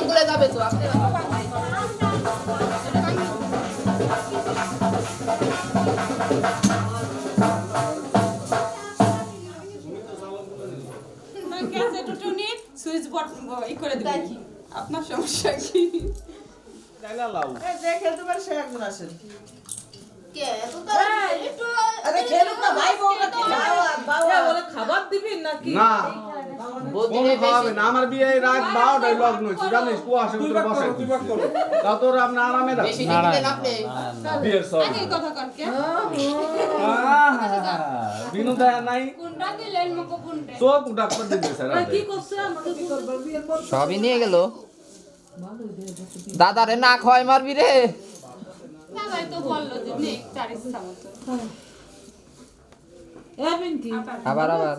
রং যাবে তো? Switch board ই করে দেবেন আপনার সমস্যা কি খেলতে পারে সে একজন আসেন খাবার দিবি নাকি? কোনো খাওয়াবে না আমার বিয়ে রাত বারোটায় লগ্ন হয়েছে জানিস কুয়াশার ভিতরে বসে তা তোর আপনি আরামে রাখ। বিয়ের সব বিনু দেয়া নাই। চোখ দিবে স্যার সবই নিয়ে গেল। দাদারে না খয় মারবি রে। দাদাই তো বলল যে নে চার ইচ্ছা মতো। আবার আবার।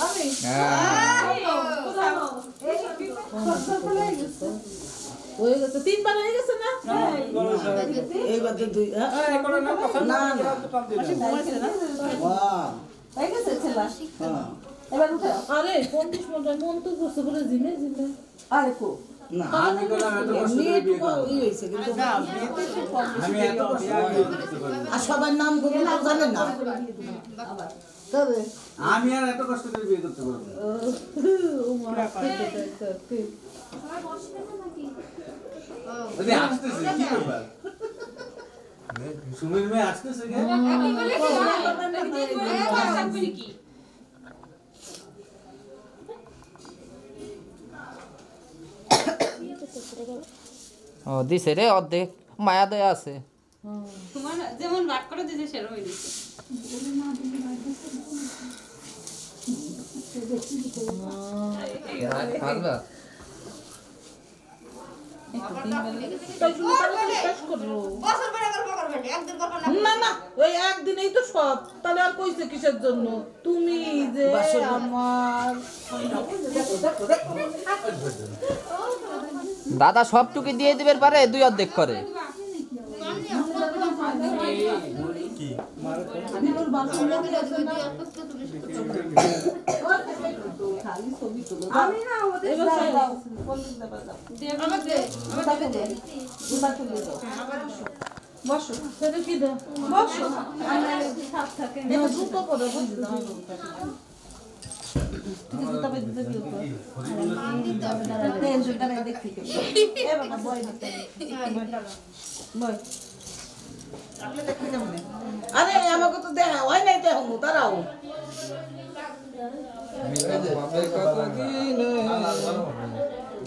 আমি? হয়ে। গেছে তিনবার হয়ে গেছে না? এইবার দুই হ্যাঁ? না না এবার উঠে আরে পঞ্চাশ মিনিট মন তো করছে বলে জিমে জিমে। আরে কো। না এমনি একটু ই হয়েছে কিন্তু আর সবার নামগুলো তো জানেন না। আমি আর এত কষ্ট করে বিয়ে করতে পারব আসতেছে কি ব্যাপার? সুমির মেয়ে আসতেছে কে? কি বলে কি একদিন বলে পাঁচ থাকবে নাকি ও দিছে রে অর্ধেক। মায়া দয়া আছে। তোমার যেমন করে সেরকমই ওই একদিনেই তো সব। তাহলে আর কইছে কিসের জন্য? তুমি যে আমার দাদা সবটুকু দিয়ে দিবের পারে দুই অর্ধেক করে। বসো বসো আরে আমাকে তো দেখা হয় নাই তো এখন তারাও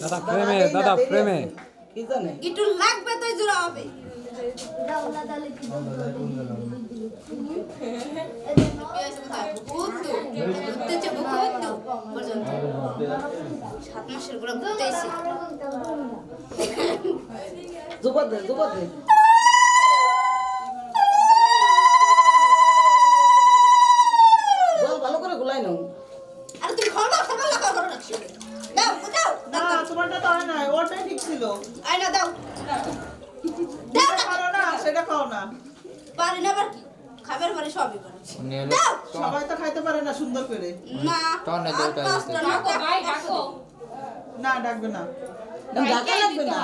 দাদা, প্রেমে দাদা, প্রেমে। একটু লাগবে তো জোড়া হবে। সাত মাসের দে দে ভালো করে গুলাই নাও আরে তুমি খাও না লাগা করো না দাও দাও। না তোমারটা তো হয় না ওটাই ঠিক ছিল। আয় না দাও। দাও না। না সেটা খাও না। পারি না আবার কি? খাবার পারি সবই পারি দাও। সবাই তো খাইতে পারে না সুন্দর করে। না টনে দে পাঁচটা না ভাই ডাকো। না ডাকবে না। ডাকা লাগবে না?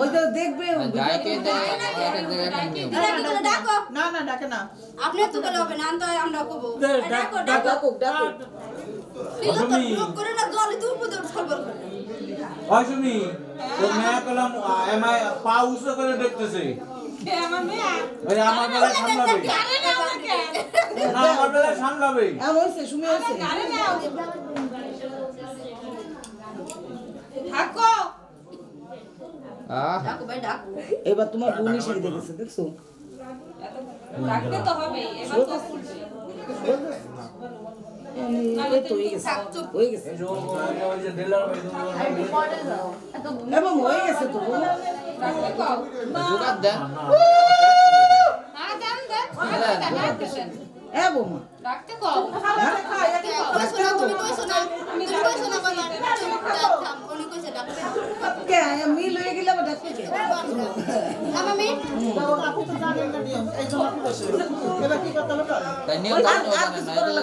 ওই তো দেখবে যাইকে দেয় ডাকি গেলে ডাকো। না না ডাকে না। আপনি তো গেলে হবে না আমরা কবো। ডাকো ডাকো করে না জলে তুই উপরে সরবর করে ওই সুমি তো মেয়া কলাম এমআই পা উঁচু করে দেখতেছে। আমার মেয়ে? ওই আমার বেলা সামলাবে। না আমার শুনে থাকো। ডাকো এবার তোমার বোনই সেই দেখেছে দেখছ? তো হবে এবার তো হয়ে গেছে হয়ে গেছে ওই যে ডিলার এবং হয়ে গেছে তো। জোগাড় দেন দেন দেন রাখতে দেন এ বৌমা। রাখতে কও কইছো না তুমি কইছো না তুমি কইছো না বাবা উনি কইছে ডাকবে কে মিল গেলে আবার ডাকবে কে? না মামি কাকু তো জানেন না নিয়ম এই জন্য কি করছে? কি করতে হবে তাই নিয়ম জানেন আর জানেন কিছু না করা এটা লাগবে